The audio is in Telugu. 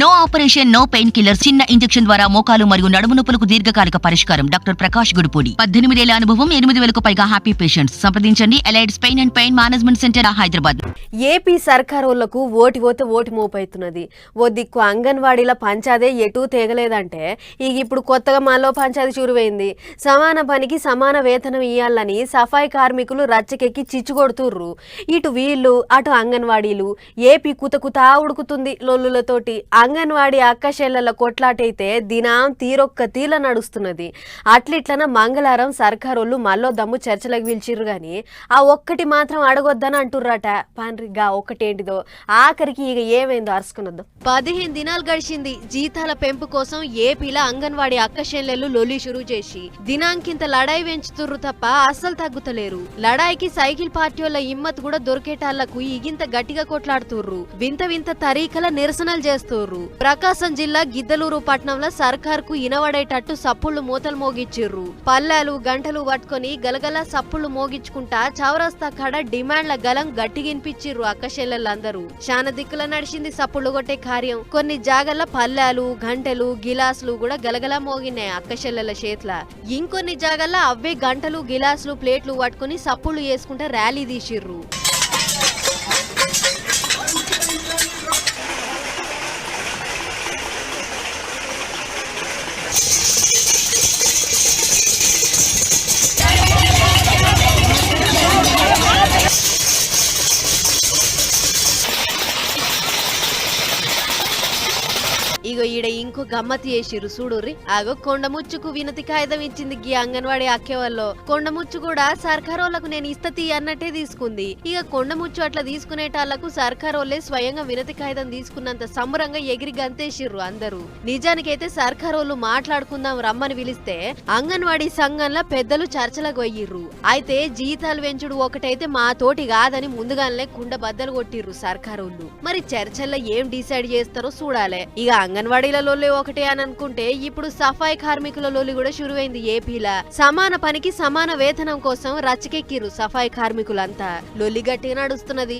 No operation no pain killer చిన్న ఇంజెక్షన్ ద్వారా మోకాలు మరియు నడుము నొప్పులకు దీర్ఘకాలిక పరిష్కారం. డాక్టర్ ప్రకాష్ గుడిపూడి. పద్దెనిమిదేళ్ళ అనుభవం ఎనిమిది వేలకు పైగా హ్యాపీ పేషెంట్స్ సంప్రదించండి. Allied pain and pain management centre Hyderabad. AP సర్కారోళ్ళకు ఓటి పోతే ఓటి మోపైతున్నది. ఓ దిక్కు అంగన్వాడీల పంచాదే ఎటూ తేగలేదంటే ఇక ఇప్పుడు కొత్తగా మాలో పంచాది చురువైంది. సమాన పనికి సమాన వేతనం ఇయ్యాలని సఫాయి కార్మికులు రచ్చకెక్కి చిచ్చుకొడుతుర్రు ఇటు వీళ్ళు అటు అంగన్వాడీలు ఏపీ కుత కుతా ఉడుకుతుంది లొల్లులతోటి. అంగన్వాడి అక్కశెల్లల కొట్లాటైతే దినం తీరొక్క తీల నడుస్తున్నది. అట్లిట్లన మంగళవారం సర్కారోళ్ళు మల్లో దమ్ము చర్చలకు పిలిచిర్రు గాని ఆ ఒక్కటి మాత్రం అడగొద్దని అంటుర్రట. పాన్రిగా ఒక్కటేంటిదో? ఆఖరికి ఇక ఏమైందో అరుసుకున్నదో పదిహేను దినాలు గడిచింది. జీతాల పెంపు కోసం ఏపీలో అంగన్వాడి అక్కశెల్లెలు లొలి షురూ చేసి దినాంకింత లడాయి పెంచుతుర్రు తప్ప అస్సలు తగ్గుతలేరు. లడాయికి సైకిల్ పార్టీ వాళ్ళ ఇమ్మత్ కూడా దొరికేటాళ్ళకు ఇగింత గట్టిగా కొట్లాడుతుర్రు. వింత వింత తరీకల నిరసనలు చేస్తుర్రు. ప్రకాశం జిల్లా గిద్దలూరు పట్టణంలో సర్కార్కు ఇనవడేటట్టు సప్పుళ్ళు మూతలు మోగిచ్చిర్రు పల్లెలు గంటలు పట్టుకొని గలగల సప్పుళ్ళు మోగించుకుంటా చౌరస్తా కాడ డిమాండ్ల గలం గట్టిగినిపించిర్రు అక్కశెల్లెళ్ళందరూ శాన దిక్కుల నడిచింది సప్పుళ్ళు కొట్టే కార్యం. కొన్ని జాగల పల్లెలు గంటలు గిలాసులు కూడా గలగల మోగినాయి అక్కశెల్లెల చేతుల. ఇంకొన్ని జాగల్ల అవే గంటలు గిలాసులు ప్లేట్లు పట్టుకుని సప్పుళ్ళు వేసుకుంటా ర్యాలీ తీసిర్రు. ఇగో ఈడ ఇంకో గమ్మతి చేసిరు చూడుర్రి. ఆగో కొండముచ్చుకు వినతి కాగితం ఇచ్చింది గీ అంగన్వాడి అక్కేవాళ్ళు. కొండముచ్చు కూడా సర్కారోళ్ళకు నేను ఇస్తతి అన్నట్టే తీసుకుంది. ఇక కొండముచ్చు అట్లా తీసుకునేటాళ్ళకు సర్కారోళ్ళే స్వయంగా వినతి కాగితం తీసుకున్నంత సంబరంగా ఎగిరి గంతేసిర్రు అందరూ. నిజానికైతే సర్కారోళ్ళు మాట్లాడుకుందాం రమ్మని పిలిస్తే అంగన్వాడీ సంఘంలో పెద్దలు చర్చలకు పోయిర్రు. అయితే జీతాలు పెంచుడు ఒకటైతే మా తోటి కాదని ముందుగానే కుండ బద్దలు కొట్టిర్రు సర్కారోళ్ళు. మరి చర్చల్లో ఏం డిసైడ్ చేస్తారో చూడాలి. ఇక అంగన్వాడీల లొల్లి ఒకటే అని అనుకుంటే ఇప్పుడు సఫాయి కార్మికుల లొల్లి కూడా షురువైంది ఏపీలా. సమాన పనికి సమాన వేతనం కోసం రచ్చకెక్కిరు సఫాయి కార్మికులంతా. లొల్లి గట్టిగా నడుస్తున్నది.